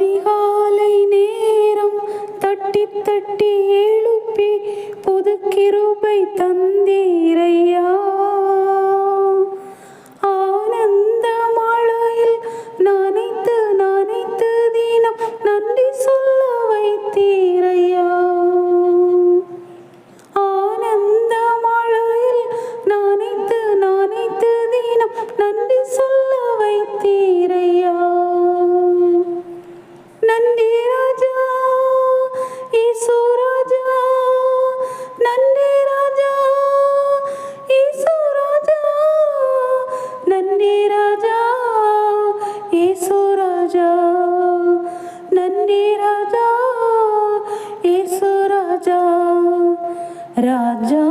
அதிகாலை நேரம் தட்டி தட்டி எழுப்பி புது கிருபை தந்தீரையா രാജാ